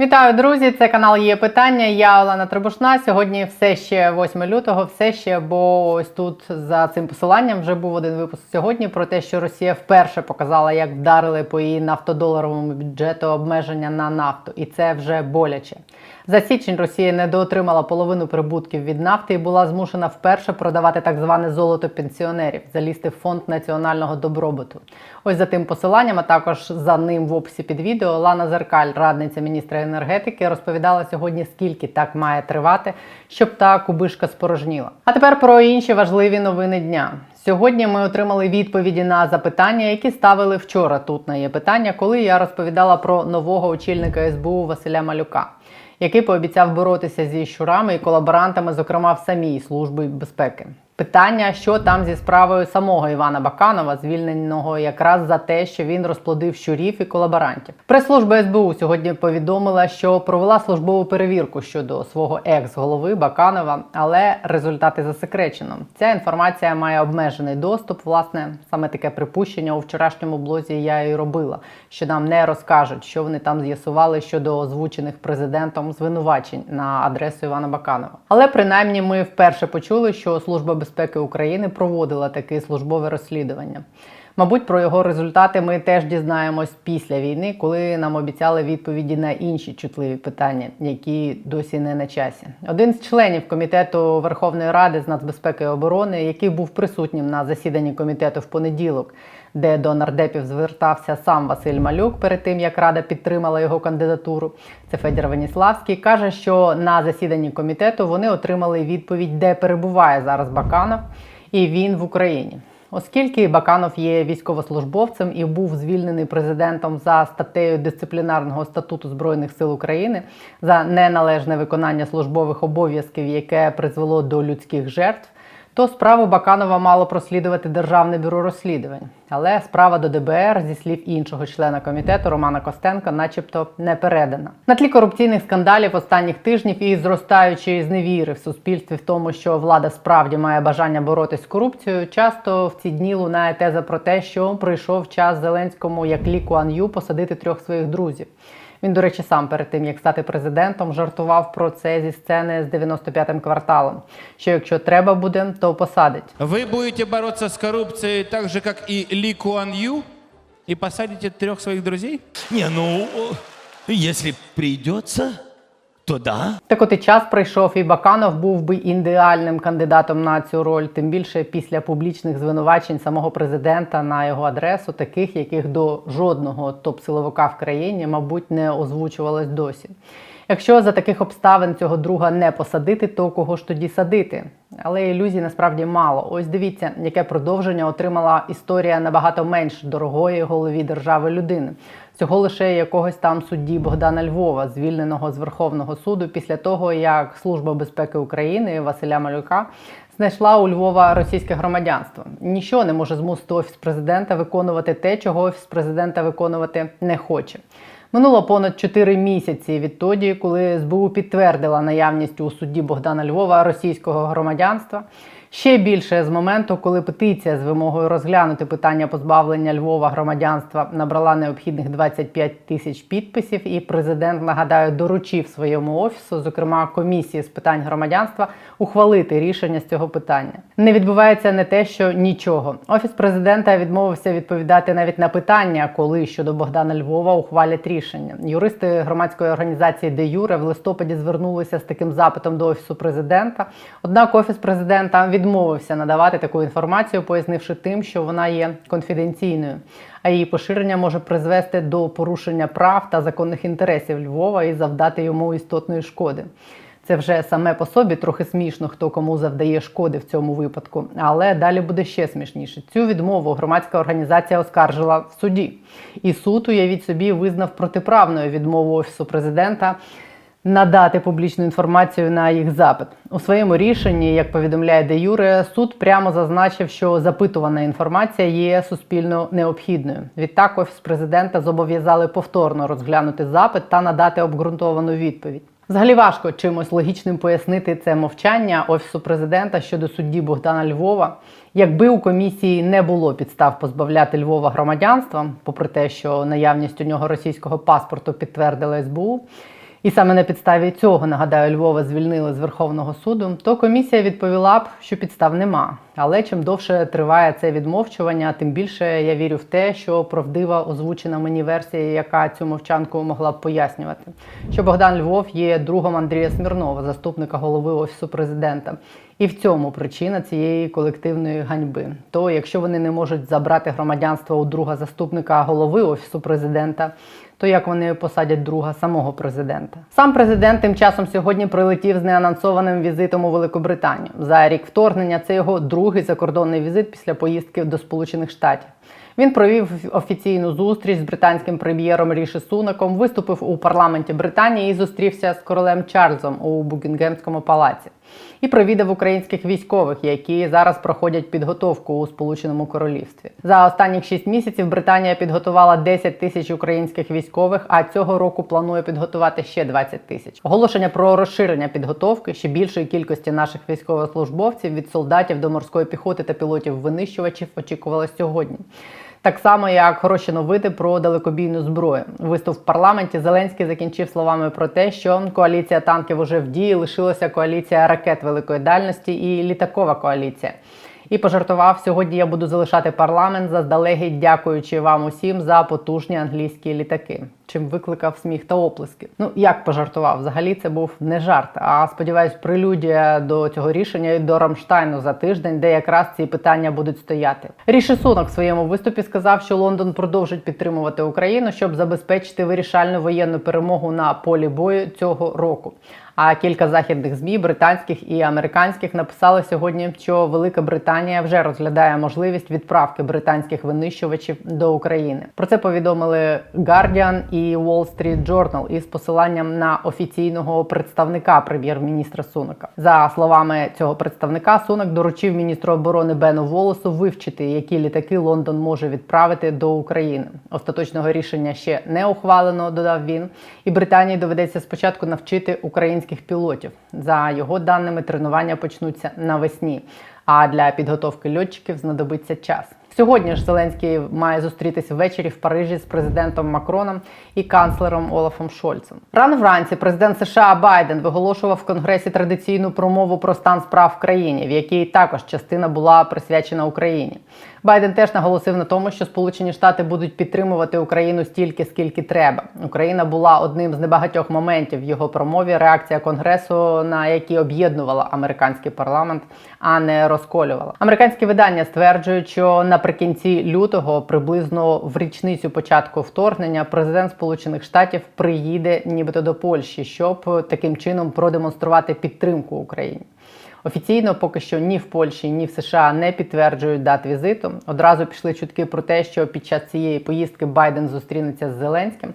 Вітаю, друзі! Це канал є питання. Я Олена Требушна. Сьогодні все ще 8 лютого, все ще, бо ось тут за цим посиланням вже був один випуск сьогодні про те, що Росія вперше показала, як вдарили по її нафтодоларовому бюджету обмеження на нафту, і це вже боляче. За січень Росія недоотримала половину прибутків від нафти і була змушена вперше продавати так зване золото пенсіонерів, залізти в фонд національного добробуту. Ось за тим посиланням, а також за ним в описі під відео Лана Зеркаль, радниця міністра енергетики, розповідала сьогодні, скільки так має тривати, щоб та кубишка спорожніла. А тепер про інші важливі новини дня. Сьогодні ми отримали відповіді на запитання, які ставили вчора. Тут на є питання, коли я розповідала про нового очільника СБУ Василя Малюка який пообіцяв боротися зі щурами і колаборантами, зокрема в самій службі безпеки. Питання, що там зі справою самого Івана Баканова, звільненого якраз за те, що він розплодив щурів і колаборантів. Прес-служба СБУ сьогодні повідомила, що провела службову перевірку щодо свого екс-голови Баканова, але результати засекречено. Ця інформація має обмежений доступ. Власне, саме таке припущення у вчорашньому блозі я і робила, що нам не розкажуть, що вони там з'ясували щодо озвучених президентом звинувачень на адресу Івана Баканова. Але принаймні ми вперше почули, що служба безпеки України проводила таке службове розслідування. Мабуть, про його результати ми теж дізнаємось після війни, коли нам обіцяли відповіді на інші чутливі питання, які досі не на часі. Один з членів комітету Верховної Ради з нацбезпеки і оборони, який був присутнім на засіданні комітету в понеділок, де до нардепів звертався сам Василь Малюк перед тим, як Рада підтримала його кандидатуру. Це Федір Веніславський каже, що на засіданні комітету вони отримали відповідь, де перебуває зараз Баканов, і він в Україні. Оскільки Баканов є військовослужбовцем і був звільнений президентом за статтею дисциплінарного статуту збройних сил України за неналежне виконання службових обов'язків, яке призвело до людських жертв, то справу Баканова мало прослідувати Державне бюро розслідувань. Але справа до ДБР зі слів іншого члена комітету Романа Костенка, начебто, не передана. На тлі корупційних скандалів останніх тижнів і зростаючої зневіри в суспільстві в тому, що влада справді має бажання боротись з корупцією, часто в ці дні лунає теза про те, що прийшов час Зеленському як Лі Куан посадити трьох своїх друзів. Він, до речі, сам перед тим як стати президентом, жартував про це зі сцени з 95-м кварталом. Що якщо треба буде, то посадить. Ви будете бороться з корупцією, так же, як і Лі Куан Ю, і посадите трьох своїх друзів? Не, ну, якщо придется, то да. Так от і час прийшов, і Баканов був би ідеальним кандидатом на цю роль, тим більше після публічних звинувачень самого президента на його адресу, таких, яких до жодного топ-силовика в країні, мабуть, не озвучувалось досі. Якщо за таких обставин цього друга не посадити, то кого ж тоді садити? Але ілюзій насправді мало. Ось дивіться, яке продовження отримала історія набагато менш дорогої голові держави людини. Всього лише якогось там судді Богдана Львова, звільненого з Верховного суду після того, як Служба безпеки України Василя Малюка знайшла у Львова російське громадянство. Нічого не може змусити офіс президента виконувати те, чого офіс президента виконувати не хоче. Минуло понад 4 місяці відтоді, коли СБУ підтвердила наявність у судді Богдана Львова російського громадянства. Ще більше з моменту, коли петиція з вимогою розглянути питання позбавлення Львова громадянства набрала необхідних 25 тисяч підписів, і президент нагадаю доручив своєму офісу, зокрема комісії з питань громадянства, ухвалити рішення з цього питання. Не відбувається не те, що нічого. Офіс президента відмовився відповідати навіть на питання, коли щодо Богдана Львова ухвалять рішення. Юристи громадської організації Де Юре в листопаді звернулися з таким запитом до офісу президента. Однак офіс президента відмовився надавати таку інформацію, пояснивши тим, що вона є конфіденційною, а її поширення може призвести до порушення прав та законних інтересів Львова і завдати йому істотної шкоди. Це вже саме по собі трохи смішно, хто кому завдає шкоди в цьому випадку. Але далі буде ще смішніше. Цю відмову громадська організація оскаржила в суді. І суд, уявіть собі, визнав протиправною відмову офісу президента надати публічну інформацію на їх запит. У своєму рішенні, як повідомляє де Юре, суд прямо зазначив, що запитувана інформація є суспільно необхідною. Відтак, офіс президента зобов'язали повторно розглянути запит та надати обґрунтовану відповідь. Взагалі важко чимось логічним пояснити це мовчання офісу президента щодо судді Богдана Львова. Якби у комісії не було підстав позбавляти Львова громадянства, попри те, що наявність у нього російського паспорту підтвердила СБУ, І саме на підставі цього, нагадаю, Львова звільнили з Верховного суду, то комісія відповіла б, що підстав нема. Але чим довше триває це відмовчування, тим більше я вірю в те, що правдива озвучена мені версія, яка цю мовчанку могла б пояснювати, що Богдан Львов є другом Андрія Смірнова, заступника голови офісу президента. І в цьому причина цієї колективної ганьби. То якщо вони не можуть забрати громадянство у друга заступника голови офісу президента, то як вони посадять друга самого президента? Сам президент тим часом сьогодні прилетів з неанонсованим візитом у Великобританію. За рік вторгнення це його другий закордонний візит після поїздки до Сполучених Штатів. Він провів офіційну зустріч з британським прем'єром Ріші Сунаком, виступив у парламенті Британії і зустрівся з королем Чарльзом у Букінгемському палаці. І провідав українських військових, які зараз проходять підготовку у Сполученому Королівстві. За останніх 6 місяців Британія підготувала 10 тисяч українських військових, а цього року планує підготувати ще 20 тисяч. Оголошення про розширення підготовки ще більшої кількості наших військовослужбовців від солдатів до морської піхоти та пілотів винищувачів очікувалось сьогодні. Так само, як хороші новини про далекобійну зброю. Виступ в парламенті Зеленський закінчив словами про те, що коаліція танків уже в дії лишилася коаліція ракет великої дальності і літакова коаліція. І пожартував сьогодні. Я буду залишати парламент заздалегідь, дякуючи вам усім за потужні англійські літаки. Чим викликав сміх та оплески. Ну як пожартував? Взагалі це був не жарт. А сподіваюсь, прелюдія до цього рішення і до Рамштайну за тиждень, де якраз ці питання будуть стояти. Ріші Сунок в своєму виступі сказав, що Лондон продовжить підтримувати Україну, щоб забезпечити вирішальну воєнну перемогу на полі бою цього року. А кілька західних змі, британських і американських, написали сьогодні, що Велика Британія вже розглядає можливість відправки британських винищувачів до України. Про це повідомили Guardian і Wall Street Journal із посиланням на офіційного представника прем'єр-міністра Сунака. За словами цього представника, Сунак доручив міністру оборони Бену Волосу вивчити, які літаки Лондон може відправити до України. Остаточного рішення ще не ухвалено, додав він. І Британії доведеться спочатку навчити українських пілотів. За його даними, тренування почнуться навесні. А для підготовки льотчиків знадобиться час. Сьогодні ж Зеленський має зустрітися ввечері в Парижі з президентом Макроном і канцлером Олафом Шольцем. Рано вранці президент США Байден виголошував в Конгресі традиційну промову про стан справ в країні, в якій також частина була присвячена Україні. Байден теж наголосив на тому, що Сполучені Штати будуть підтримувати Україну стільки, скільки треба. Україна була одним з небагатьох моментів в його промові. Реакція конгресу, на які об'єднувала американський парламент, а не розколювала. Американські видання стверджують, що наприкінці лютого, приблизно в річницю початку вторгнення, президент Сполучених Штатів приїде, нібито до Польщі, щоб таким чином продемонструвати підтримку Україні. Офіційно поки що ні в Польщі, ні в США не підтверджують дат візиту. Одразу пішли чутки про те, що під час цієї поїздки Байден зустрінеться з Зеленським.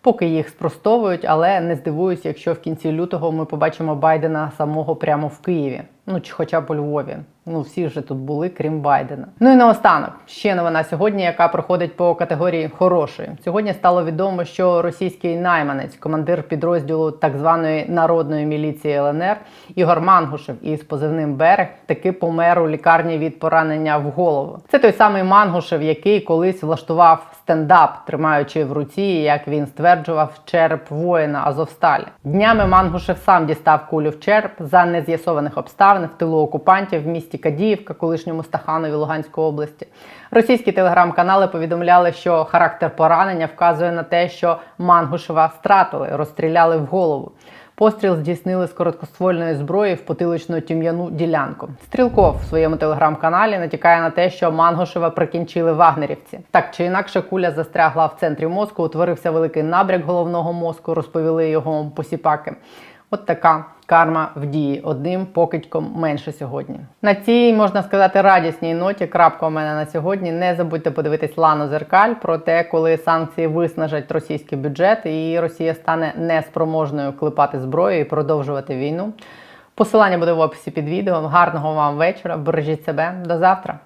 Поки їх спростовують, але не здивуюсь, якщо в кінці лютого ми побачимо Байдена самого прямо в Києві, ну чи хоча б у Львові. Ну всі вже тут були, крім Байдена. Ну і наостанок ще новина сьогодні, яка проходить по категорії хорошої. Сьогодні стало відомо, що російський найманець, командир підрозділу так званої народної міліції ЛНР Ігор Мангушев із позивним берег таки помер у лікарні від поранення в голову. Це той самий Мангушев, який колись влаштував стендап, тримаючи в руці, як він стверджував, череп воїна Азовсталі. Днями Мангушев сам дістав кулю в череп за нез'ясованих обставин в тилу окупантів в місті Кадіївка, колишньому Стаханові Луганської області. Російські телеграм-канали повідомляли, що характер поранення вказує на те, що Мангушева стратили, розстріляли в голову. Постріл здійснили з короткоствольної зброї в потиличну тім'яну ділянку. Стрілков в своєму телеграм-каналі натякає на те, що Мангушева прикінчили вагнерівці. Так чи інакше, куля застрягла в центрі мозку, утворився великий набряк головного мозку, розповіли його посіпаки. От така карма в дії одним покидьком менше сьогодні. На цій можна сказати радісній ноті. Крапка у мене на сьогодні. Не забудьте подивитись Лану Зеркаль про те, коли санкції виснажать російський бюджет, і Росія стане неспроможною клепати зброю і продовжувати війну. Посилання буде в описі під відео. Гарного вам вечора. Бережіть себе. До завтра.